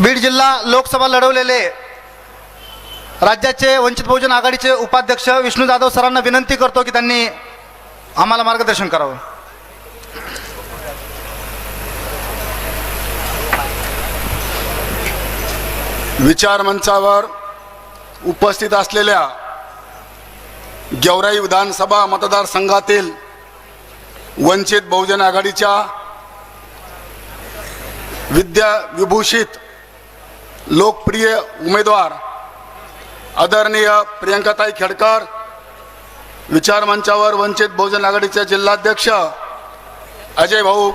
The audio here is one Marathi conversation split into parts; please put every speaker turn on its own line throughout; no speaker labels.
बीड जिल्हा लोकसभा लढवलेले राज्याचे वंचित बहुजन आघाडीचे उपाध्यक्ष विष्णू जाधव सरांना विनंती करतो की त्यांनी आम्हाला मार्गदर्शन करावं.
विचार मंचावर उपस्थित असलेल्या गेवराई विधानसभा मतदारसंघातील वंचित बहुजन आघाडीच्या विद्या विभूषित लोकप्रिय उमेदवार आदरणीय प्रियंकाताई खेडकर विचार मंचावर वंचित बहुजन आघाडीचे जिल्हाध्यक्ष अजय भाऊ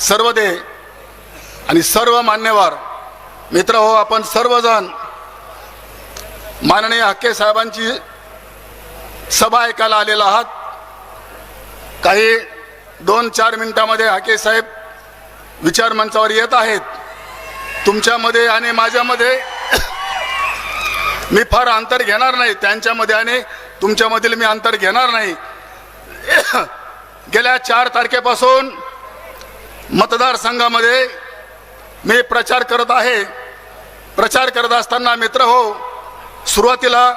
सर्वदे आणि सर्व मान्यवर मित्र हो आपण सर्वजण माननीय हक्के साहेबांची सभा ऐकायला आलेला आहात. काही दोन चार मिनिटामध्ये हाके साहेब विचार मंचावर येत आहेत. तुमच्यामध्ये आणि माझ्यामध्ये मी फार अंतर घेणार नाही त्यांच्यामध्ये आणि तुमच्यामधील मी अंतर घेणार नाही. गेल्या चार तारखेपासून मतदारसंघामध्ये मी प्रचार करत आहे. प्रचार करत असताना मित्र हो सुरुवातीला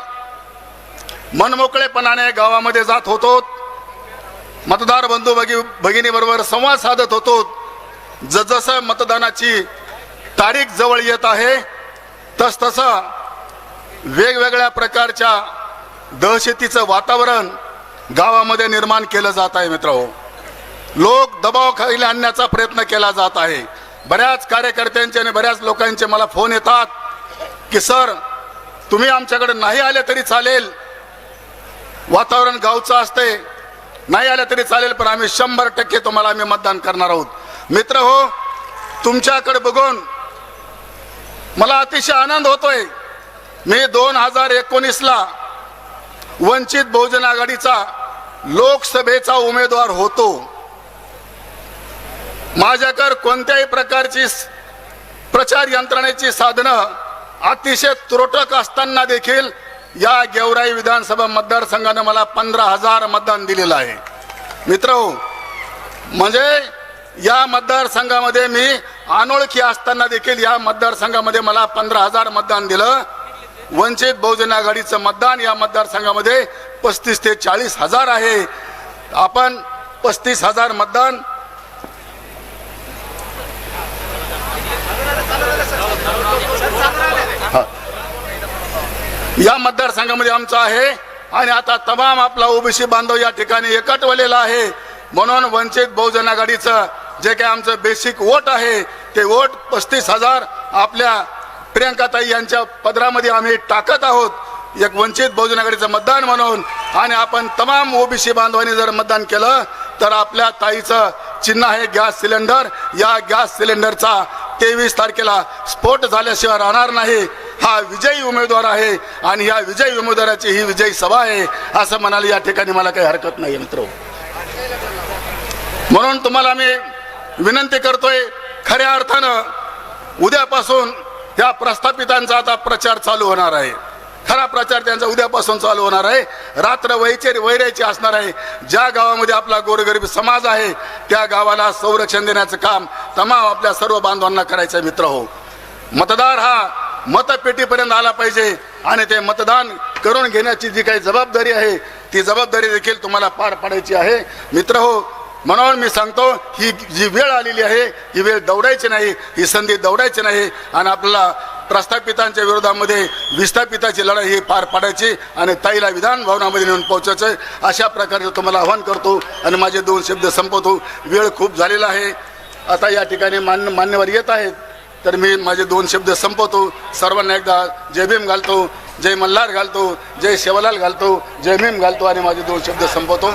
मनमोकळेपणाने गावामध्ये जात होतो मतदार बंधू भगी भगिनीबरोबर संवाद साधत होतो जसजसं मतदानाची तारीख जवळ येत आहे. तस तसं वेगवेगळ्या प्रकारच्या दहशतीचं वातावरण गावामध्ये निर्माण केलं जात आहे मित्र लोक दबाव खाली आणण्याचा प्रयत्न केला जात आहे. बऱ्याच कार्यकर्त्यांचे आणि बऱ्याच लोकांचे मला फोन येतात की सर तुम्ही आमच्याकडे नाही आले तरी चालेल. वातावरण गावचं असते नाही आलं तरी चालेल पण आम्ही शंभर टक्के तुम्हाला आम्ही मतदान करणार आहोत. मित्र हो तुमच्याकडे बघून मला अतिशय आनंद होतोय. मी दोन हजार एकोणीसला वंचित बहुजन आघाडीचा लोकसभेचा उमेदवार होतो. माझ्याकडे कोणत्याही प्रकारची प्रचार यंत्रणेची साधनं अतिशय तुरटक असताना देखील या गेवराई विधानसभा मतदारसंघानं मला पंधरा हजार मतदान दिलेलं आहे. मित्र म्हणजे या मतदारसंघामध्ये मी अनोळखी असताना देखील या मतदारसंघामध्ये मला पंधरा हजार मतदान दिलं. वंचित बहुजन आघाडीचं मतदान या मतदारसंघामध्ये पस्तीस ते चाळीस हजार आहे. आपण पस्तीस हजार मतदान या मतदारसंघामध्ये आमचं आहे. आणि आता तमाम आपला ओबीसी बांधव या ठिकाणी एकटवलेला आहे. म्हणून वंचित बहुजन आघाडीचं जे काय आमचं बेसिक वोट आहे ते वोट पस्तीस हजार आपल्या प्रियंकाताई यांच्या पदरामध्ये आम्ही टाकत आहोत. एक वंचित बहुजन आघाडीचं मतदान म्हणून आणि आपण तमाम ओबीसी बांधवांनी जर मतदान केलं तर आपल्या ताईचं चिन्ह आहे गॅस सिलेंडर. या गॅस सिलेंडरचा तेवीस तारखेला स्फोट झाल्याशिवाय राहणार नाही. हा विजयी उमेदवार आहे आणि या विजयी उमेदवाराची ही विजयी सभा आहे असं म्हणाले या ठिकाणी मला काही हरकत नाही मित्र. म्हणून तुम्हाला मी विनंती करतोय खऱ्या अर्थानं उद्यापासून या प्रस्थापितांचा आता प्रचार चालू होणार आहे. खरा प्रचार त्यांचा उद्यापासून चालू होणार आहे. रात्र वैचे वैरायची असणार आहे. ज्या गावामध्ये आपला गोरगरीब समाज आहे त्या गावाला संरक्षण देण्याचं काम तमाम आपल्या सर्व बांधवांना करायचं आहे मित्र हो. मतदार हा मतपेटीपर्यंत आला पाहिजे आणि ते मतदान करून घेण्याची जी काही जबाबदारी आहे ती जबाबदारी देखील तुम्हाला पार पाडायची आहे. मित्र हो म्हणून मी सांगतो ही जी वेळ आलेली आहे ही वेळ दौडायची नाही ही संधी दौडायची नाही. आणि आपल्याला प्रस्थापितांच्या विरोधामध्ये विस्थापिताची लढाई ही पार पाडायची आणि ताईला विधान भवनामध्ये नेऊन पोहोचायचं आहे. अशा प्रकारे तुम्हाला आव्हान करतो आणि माझे दोन शब्द संपवतो. वेळ खूप झालेला आहे. आता या ठिकाणी मान्य मान्यवर येत आहेत. तर मी माझे दोन शब्द संपवतो. सर्वांना एकदा जय भीम घालतो जय मल्हार घालतो जय शेवलाल घालतो जय भीम घालतो आणि माझे दोन शब्द संपवतो.